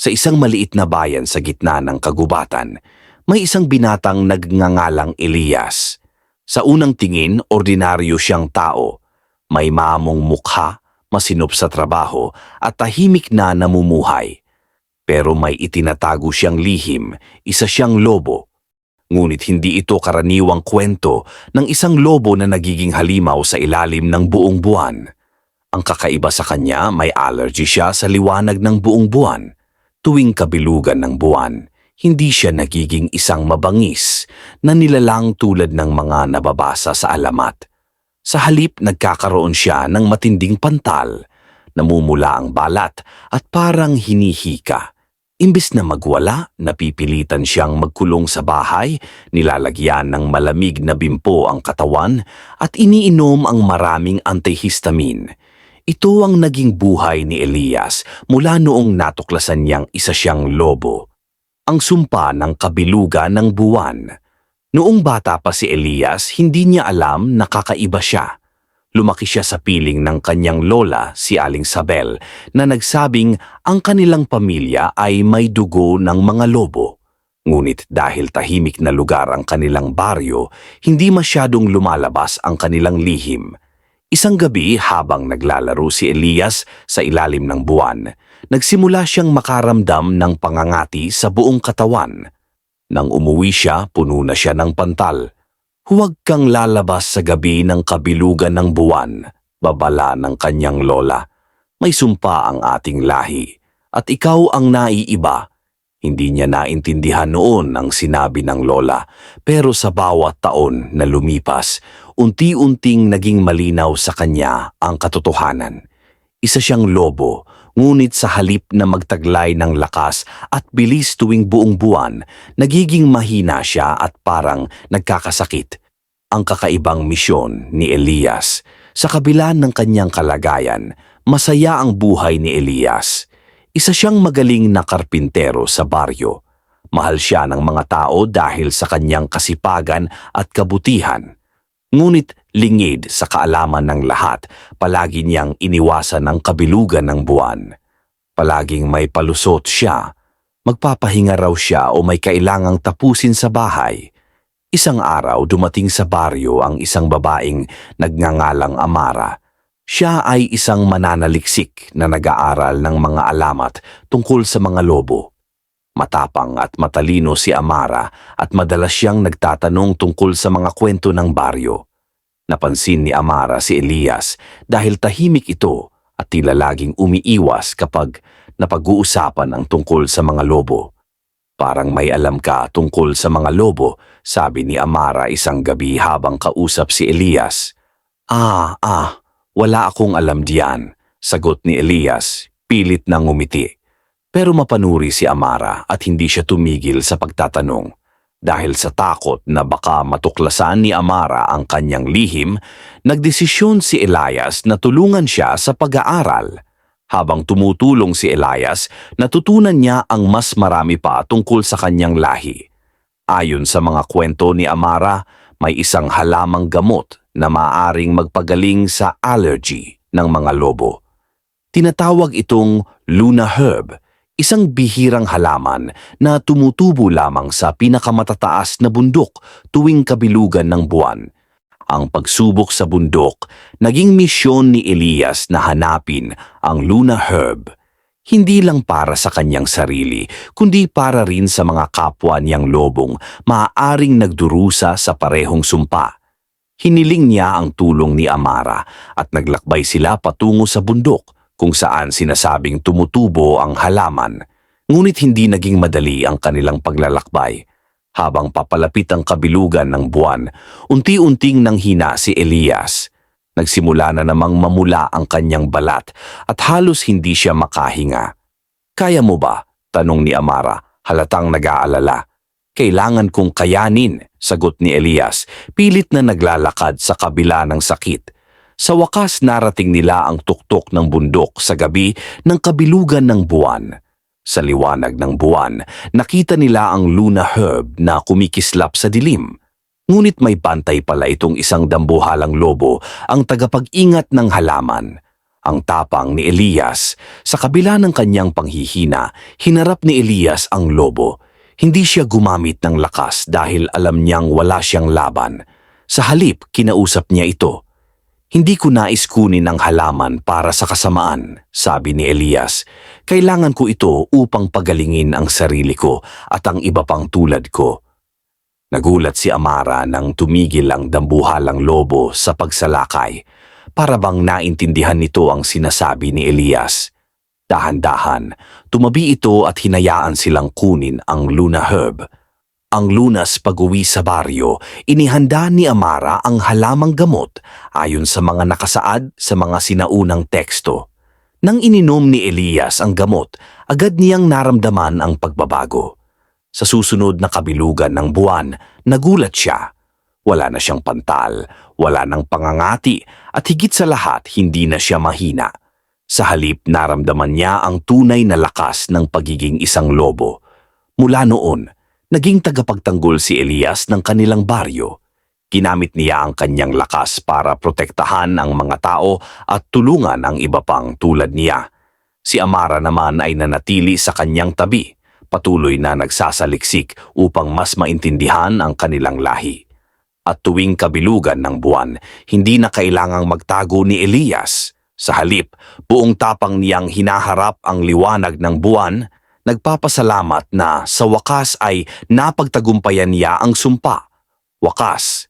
Sa isang maliit na bayan sa gitna ng kagubatan, may isang binatang nagngangalang Elias. Sa unang tingin, ordinaryo siyang tao. May mamong mukha, masinop sa trabaho at tahimik na namumuhay. Pero may itinatago siyang lihim, isa siyang lobo. Ngunit hindi ito karaniwang kwento ng isang lobo na nagiging halimaw sa ilalim ng buong buwan. Ang kakaiba sa kanya, may allergy siya sa liwanag ng buong buwan. Tuwing kabilugan ng buwan, hindi siya nagiging isang mabangis na nilalang tulad ng mga nababasa sa alamat. Sa halip nagkakaroon siya ng matinding pantal, namumula ang balat at parang hinihika. Imbis na magwala, napipilitan siyang magkulong sa bahay, nilalagyan ng malamig na bimpo ang katawan at iniinom ang maraming antihistamine. Ito ang naging buhay ni Elias mula noong natuklasan niyang isa siyang lobo. Ang sumpa ng kabilugan ng buwan. Noong bata pa si Elias, hindi niya alam na kakaiba siya. Lumaki siya sa piling ng kanyang lola, si Aling Sabel, na nagsabing ang kanilang pamilya ay may dugo ng mga lobo. Ngunit dahil tahimik na lugar ang kanilang baryo, hindi masyadong lumalabas ang kanilang lihim. Isang gabi habang naglalaro si Elias sa ilalim ng buwan, nagsimula siyang makaramdam ng pangangati sa buong katawan. Nang umuwi siya, puno na siya ng pantal. Huwag kang lalabas sa gabi ng kabilugan ng buwan, babala ng kanyang lola. May sumpa ang ating lahi, at ikaw ang naiiba. Hindi niya naintindihan noon ang sinabi ng lola, pero sa bawat taon na lumipas, unti-unting naging malinaw sa kanya ang katotohanan. Isa siyang lobo, ngunit sa halip na magtaglay ng lakas at bilis tuwing buong buwan, nagiging mahina siya at parang nagkakasakit. Ang kakaibang misyon ni Elias. Sa kabila ng kanyang kalagayan, masaya ang buhay ni Elias. Isa siyang magaling na karpintero sa baryo. Mahal siya ng mga tao dahil sa kanyang kasipagan at kabutihan. Ngunit lingid sa kaalaman ng lahat, palagi niyang iniwasan ang kabilugan ng buwan. Palaging may palusot siya. Magpapahinga raw siya o may kailangang tapusin sa bahay. Isang araw dumating sa baryo ang isang babaeng nagngangalang Amara. Siya ay isang mananaliksik na nag-aaral ng mga alamat tungkol sa mga lobo. Matapang at matalino si Amara at madalas siyang nagtatanong tungkol sa mga kwento ng baryo. Napansin ni Amara si Elias dahil tahimik ito at tila laging umiiwas kapag napag-uusapan ang tungkol sa mga lobo. Parang may alam ka tungkol sa mga lobo, sabi ni Amara isang gabi habang kausap si Elias. Ah, ah, wala akong alam diyan, sagot ni Elias, pilit na ngumiti. Pero mapanuri si Amara at hindi siya tumigil sa pagtatanong. Dahil sa takot na baka matuklasan ni Amara ang kanyang lihim, nagdesisyon si Elias na tulungan siya sa pag-aaral. Habang tumutulong si Elias, natutunan niya ang mas marami pa tungkol sa kanyang lahi. Ayon sa mga kwento ni Amara, may isang halamang gamot na maaring magpagaling sa allergy ng mga lobo. Tinatawag itong Luna Herb, isang bihirang halaman na tumutubo lamang sa pinakamatataas na bundok tuwing kabilugan ng buwan. Ang pagsubok sa bundok, naging misyon ni Elias na hanapin ang Luna Herb. Hindi lang para sa kanyang sarili, kundi para rin sa mga kapwa niyang lobong maaaring nagdurusa sa parehong sumpa. Hiniling niya ang tulong ni Amara at naglakbay sila patungo sa bundok kung saan sinasabing tumutubo ang halaman. Ngunit hindi naging madali ang kanilang paglalakbay. Habang papalapit ang kabilugan ng buwan, unti-unting nanghina si Elias. Nagsimula na namang mamula ang kanyang balat at halos hindi siya makahinga. Kaya mo ba? Tanong ni Amara, halatang nag-aalala. Kailangan kong kayanin, sagot ni Elias, pilit na naglalakad sa kabila ng sakit. Sa wakas narating nila ang tuktok ng bundok sa gabi ng kabilugan ng buwan. Sa liwanag ng buwan, nakita nila ang Luna Herb na kumikislap sa dilim. Ngunit may bantay pala itong isang dambuhalang lobo ang tagapag-ingat ng halaman. Ang tapang ni Elias, sa kabila ng kanyang panghihina, hinarap ni Elias ang lobo. Hindi siya gumamit ng lakas dahil alam niyang wala siyang laban. Sa halip, kinausap niya ito. Hindi ko nais kunin ang halaman para sa kasamaan, sabi ni Elias. Kailangan ko ito upang pagalingin ang sarili ko at ang iba pang tulad ko. Nagulat si Amara nang tumigil ang dambuhalang lobo sa pagsalakay. Para bang naintindihan nito ang sinasabi ni Elias. Dahan-dahan, tumabi ito at hinayaan silang kunin ang Luna Herb. Ang lunas pag-uwi sa baryo, inihanda ni Amara ang halamang gamot ayon sa mga nakasaad sa mga sinaunang teksto. Nang ininom ni Elias ang gamot, agad niyang naramdaman ang pagbabago. Sa susunod na kabilugan ng buwan, nagulat siya. Wala na siyang pantal, wala nang pangangati, at higit sa lahat hindi na siya mahina. Sa halip naramdaman niya ang tunay na lakas ng pagiging isang lobo. Mula noon, naging tagapagtanggol si Elias ng kanilang baryo. Ginamit niya ang kanyang lakas para protektahan ang mga tao at tulungan ang iba pang tulad niya. Si Amara naman ay nanatili sa kanyang tabi, patuloy na nagsasaliksik upang mas maintindihan ang kanilang lahi. At tuwing kabilugan ng buwan, hindi na kailangang magtago ni Elias. Sa halip, buong tapang niyang hinaharap ang liwanag ng buwan, nagpapasalamat na sa wakas ay napagtagumpayan niya ang sumpa. Wakas,